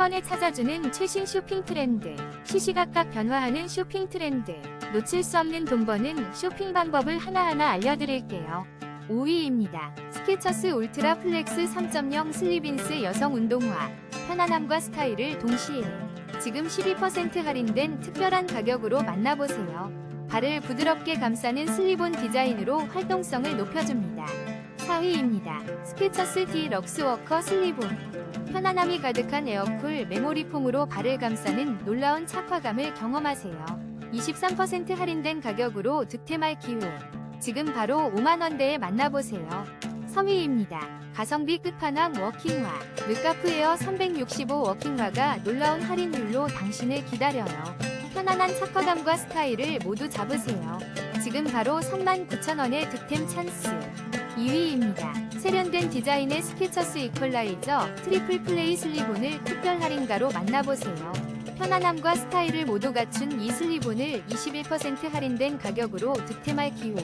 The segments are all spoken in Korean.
번에 찾아주는 최신 쇼핑 트렌드, 시시각각 변화하는 쇼핑 트렌드, 놓칠 수 없는 돈 버는 쇼핑 방법을 하나하나 알려드릴게요. 5위입니다. 스케쳐스 울트라 플렉스 3.0 슬리빈스 여성 운동화. 편안함과 스타일을 동시에 지금 12% 할인된 특별한 가격으로 만나보세요. 발을 부드럽게 감싸는 슬리본 디자인으로 활동성을 높여줍니다. 4위입니다. 스케쳐스 D 럭스워커 슬리본. 편안함이 가득한 에어쿨 메모리 폼으로 발을 감싸는 놀라운 착화감을 경험하세요. 23% 할인된 가격으로 득템할 기회. 지금 바로 5만원대에 만나보세요. 3위입니다. 가성비 끝판왕 워킹화. 르카프 에어 365 워킹화가 놀라운 할인율로 당신을 기다려요. 편안한 착화감과 스타일을 모두 잡으세요. 지금 바로 39,000원의 득템 찬스. 2위입니다. 세련된 디자인의 스케쳐스 이퀄라이저 트리플 플레이 슬리본을 특별 할인가로 만나보세요. 편안함과 스타일을 모두 갖춘 이 슬리본을 21% 할인된 가격으로 득템할 기회.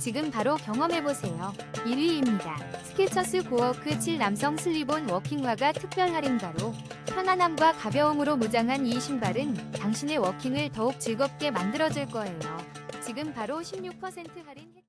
지금 바로 경험해보세요. 1위입니다. 스케쳐스 고워크 7 남성 슬리본 워킹화가 특별 할인가로 편안함과 가벼움으로 무장한 이 신발은 당신의 워킹을 더욱 즐겁게 만들어줄 거예요. 지금 바로 16% 할인 혜-